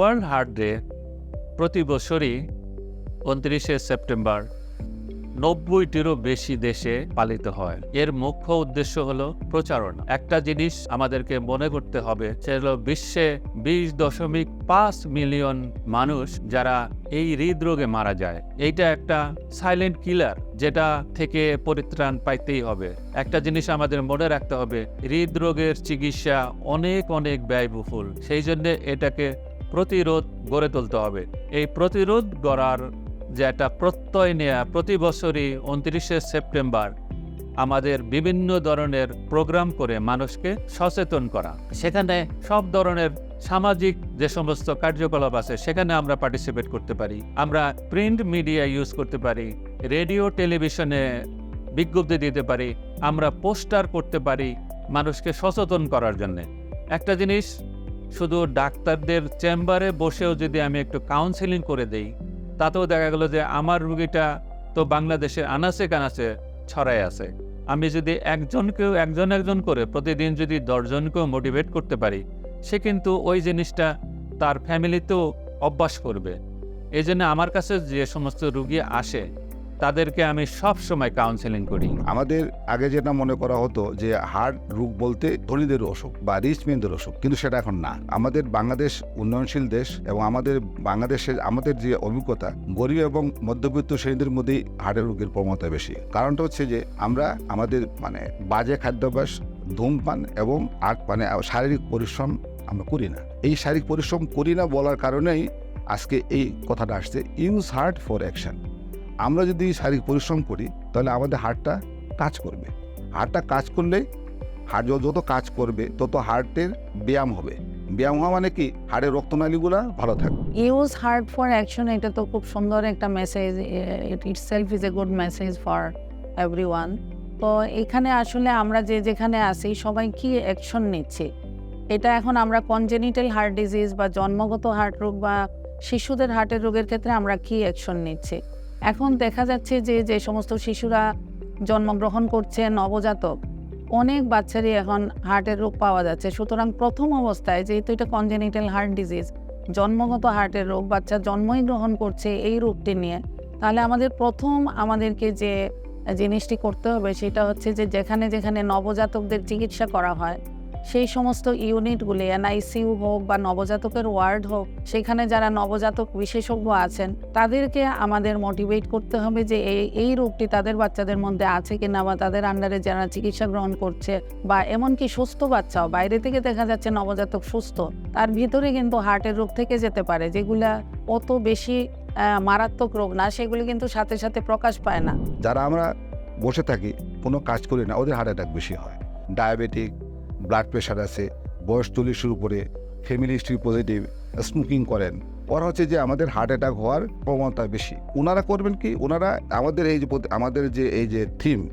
World heart day প্রতি বছরই উনত্রিশে সেপ্টেম্বর নব্বইটিরও বেশি দেশে পালিত হয়। এর মুখ্য উদ্দেশ্য হলো প্রচারণা। একটা জিনিস আমাদেরকে মনে করতে হবে সে হলো বিশ্বে বিশ দশমিক পাঁচ মিলিয়ন মানুষ যারা এই হৃদরোগে মারা যায়। এইটা একটা সাইলেন্ট কিলার যেটা থেকে পরিত্রাণ পাইতেই হবে। একটা জিনিস আমাদের মনে রাখতে হবে, হৃদরোগের চিকিৎসা অনেক অনেক ব্যয়বহুল। সেই জন্য এটাকে প্রতিরোধ গড়ে তুলতে হবে। এই প্রতিরোধ গড়ার যে একটা প্রত্যয় নেয়া প্রতি বছরই উনত্রিশে সেপ্টেম্বর আমাদের বিভিন্ন ধরনের প্রোগ্রাম করে মানুষকে সচেতন করা। সেখানে সব ধরনের সামাজিক যে সমস্ত কার্যকলাপ আছে, সেখানে আমরা পার্টিসিপেট করতে পারি। আমরা প্রিন্ট মিডিয়া ইউজ করতে পারি রেডিও টেলিভিশনে বিজ্ঞপ্তি দিতে পারি, আমরা পোস্টার করতে পারি মানুষকে সচেতন করার জন্য। একটা জিনিস শুধু ডাক্তারদের চেম্বারে বসেও যদি আমি একটু কাউন্সেলিং করে দেই, তাতেও দেখা গেল যে আমার রুগীটা তো বাংলাদেশের আনাচে কানাচে ছড়াই আছে। আমি যদি একজনকেও একজন একজন করে প্রতিদিন যদি দশজনকেও মোটিভেট করতে পারি, সে কিন্তু ওই জিনিসটা তার ফ্যামিলিতেও অভ্যাস করবে। এই জন্য আমার কাছে যে সমস্ত রুগী আসে তাদেরকে আমি সব সময় কাউন্সেলিং করি। আমাদের আগে যেটা মনে করা হতো যে হার্ট রোগ বলতে ধনীদের অসুখ বা রিচমেনদের অসুখ, কিন্তু সেটা এখন না। আমাদের বাংলাদেশ উন্নয়নশীল দেশ এবং আমাদের বাংলাদেশের, আমাদের যে অভিজ্ঞতা, গরিব এবং মধ্যবিত্ত শ্রেণীদের মধ্যেই হার্টের রোগের প্রবণতা বেশি। কারণটা হচ্ছে যে আমরা আমাদের মানে বাজে খাদ্যাভ্যাস, ধূমপান এবং আট মানে শারীরিক পরিশ্রম আমরা করি না। এই শারীরিক পরিশ্রম করি না বলার কারণেই আজকে এই কথাটা আসছে ইউজ হার্ট ফর অ্যাকশন আমরা যদি শারীরিক পরিশ্রম করি, তাহলে আমাদের হার্টটা কাজ করবে। হার্টটা কাজ করলে য- যত কাজ করবে, তত হার্টের ব্যায়াম হবে। ব্যায়াম হওয়া মানে কি? হাড়ের রক্তনালীগুলো ভালো থাকবে ইউজ হার্ট ফর অ্যাকশন এটা তো খুব সুন্দর একটা message itself is a good message for every তো এখানে আসলে আমরা যে যেখানে আছি, সবাই কি অ্যাকশন নিচ্ছে? এটা এখন আমরা কনজেনিটাল হার্ট ডিজিজ বা জন্মগত হার্ট রোগ বা শিশুদের হার্টের রোগের ক্ষেত্রে আমরা কি অ্যাকশন নিচ্ছি? এখন দেখা যাচ্ছে যে যে সমস্ত শিশুরা জন্মগ্রহণ করছে নবজাতক, অনেক বাচ্চারই এখন হার্টের রোগ পাওয়া যাচ্ছে। সুতরাং প্রথম অবস্থায় যেহেতু এটা কনজেনিটাল হার্ট ডিজিজ জন্মগত হার্টের রোগ, বাচ্চা জন্মই গ্রহণ করছে এই রোগটি নিয়ে, তাহলে আমাদের প্রথম আমাদেরকে যে জিনিসটি করতে হবে সেটা হচ্ছে যে যেখানে যেখানে নবজাতকদের চিকিৎসা করা হয় সেই সমস্ত ইউনিটগুলি এনআইসিইউ হোক বা নবজাতকের ওয়ার্ড হোক, সেখানে যারা নবজাতক বিশেষজ্ঞ আছেন, তাদেরকে আমাদের মোটিভেট করতে হবে যে এই এই রোগটি তাদের বাচ্চাদের মধ্যে আছে কিনা বা তাদের আন্ডারে যারা চিকিৎসা গ্রহণ করছে বা এমনকি সুস্থ বাচ্চাও, বাইরে থেকে দেখা যাচ্ছে নবজাতক সুস্থ, তার ভিতরে কিন্তু হার্টের রোগ থেকে যেতে পারে, যেগুলা অত বেশি মারাত্মক রোগ না, সেগুলি কিন্তু সাথে সাথে প্রকাশ পায় না। যারা আমরা বসে থাকি, কোনো কাজ করি না, ওদের হার্ট অ্যাটাক বেশি হয়। ডায়াবেটিক ব্লাড প্রেশার আছে, বয়স চল্লিশের উপরে ফ্যামিলি হিস্ট্রি পজিটিভ স্মোকিং করেন। ওরা হচ্ছে যে আমাদের হার্ট অ্যাটাক হওয়ার প্রবণতা বেশি। ওনারা করবেন কি? ওনারা আমাদের এই যে আমাদের যে এই যে থিম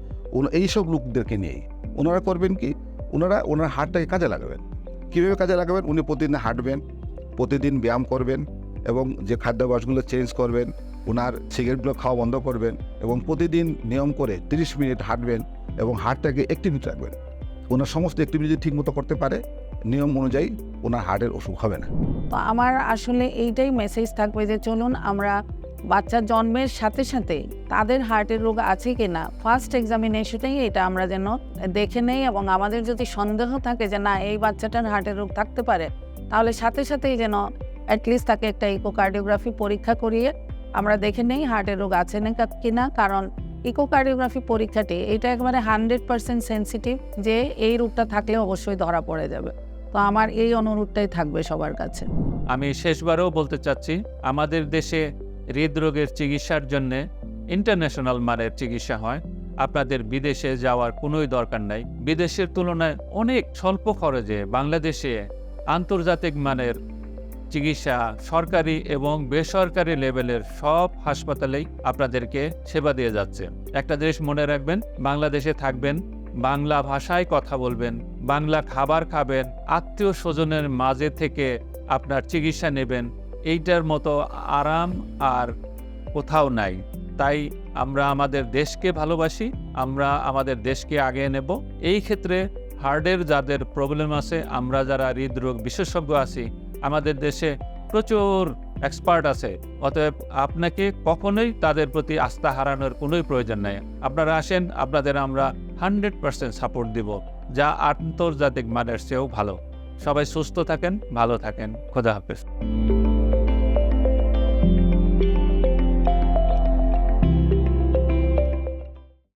এইসব লোকদেরকে নিয়েই। ওনারা করবেন কি? ওনারা ওনার হার্টটাকে কাজে লাগাবেন। কীভাবে কাজে লাগাবেন? উনি প্রতিদিন হাঁটবেন, প্রতিদিন ব্যায়াম করবেন এবং যে খাদ্যাভ্যাসগুলো চেঞ্জ করবেন ওনার সিগারেটগুলো খাওয়া বন্ধ করবেন এবং প্রতিদিন নিয়ম করে তিরিশ মিনিট হাঁটবেন এবং হার্টটাকে অ্যাক্টিভিটি রাখবেন। ওনার সমস্ত অ্যাক্টিভিটি ঠিক মতো করতে পারে, নিয়ম অনুযায়ী ওনার হার্টের অসুখ হবে না। তো আমার আসলে এইটাই মেসেজ থাকবে যে চলুন আমরা বাচ্চার জন্মের সাথে সাথে তাদের হার্টের রোগ আছে কি না ফার্স্ট এক্সামিনেশনেই এটা আমরা যেন দেখে নেই এবং আমাদের যদি সন্দেহ থাকে যে না, এই বাচ্চাটার হার্টের রোগ থাকতে পারে, তাহলে সাথে সাথেই যেন অ্যাটলিস্ট তাকে একটা ইকোকার্ডিওগ্রাফি পরীক্ষা করিয়ে আমরা দেখে নেই হার্টের রোগ আছে না কিনা, কারণ ইকোকার্ডিওগ্রাফি পরীক্ষাটি এটা একেবারে হান্ড্রেড পার্সেন্ট সেন্সিটিভ যে এই রোগটা থাকলে অবশ্যই ধরা পড়ে যাবে। তো আমার এই অনুরোধটাই থাকবে সবার কাছে। আমি শেষবারও বলতে চাচ্ছি, আমাদের দেশে হৃদরোগের চিকিৎসার জন্য ইন্টারন্যাশনাল মানের চিকিৎসা হয়। আপনাদের বিদেশে যাওয়ার কোনোই দরকার নাই। বিদেশের তুলনায় অনেক স্বল্প খরচে বাংলাদেশে আন্তর্জাতিক মানের চিকিৎসা সরকারি এবং বেসরকারি লেভেলের সব হাসপাতালেই আপনাদেরকে সেবা দিয়ে যাচ্ছে। একটা জিনিস মনে রাখবেন, বাংলাদেশে থাকবেন, বাংলা ভাষায় কথা বলবেন, বাংলা খাবার খাবেন, আত্মীয় স্বজনের মাঝে থেকে আপনার চিকিৎসা নেবেন, এইটার মতো আরাম আর কোথাও নাই। তাই আমরা আমাদের দেশকে ভালোবাসি, আমরা আমাদের দেশকে আগে নেব। এই ক্ষেত্রে হার্টের যাদের প্রবলেম আছে, আমরা যারা হৃদরোগ বিশেষজ্ঞ আছি আমাদের দেশে প্রচুর এক্সপার্ট আছে। অতএব আপনাকে কখনোই তাদের প্রতি আস্থা হারানোর কোনোই প্রয়োজন নেই। আপনারা আসেন, আপনাদের আমরা হান্ড্রেড পার্সেন্ট সাপোর্ট দিব, যা আন্তর্জাতিক মানের চেয়েও ভালো। সবাই সুস্থ থাকেন, ভালো থাকেন। খোদা হাফেজ।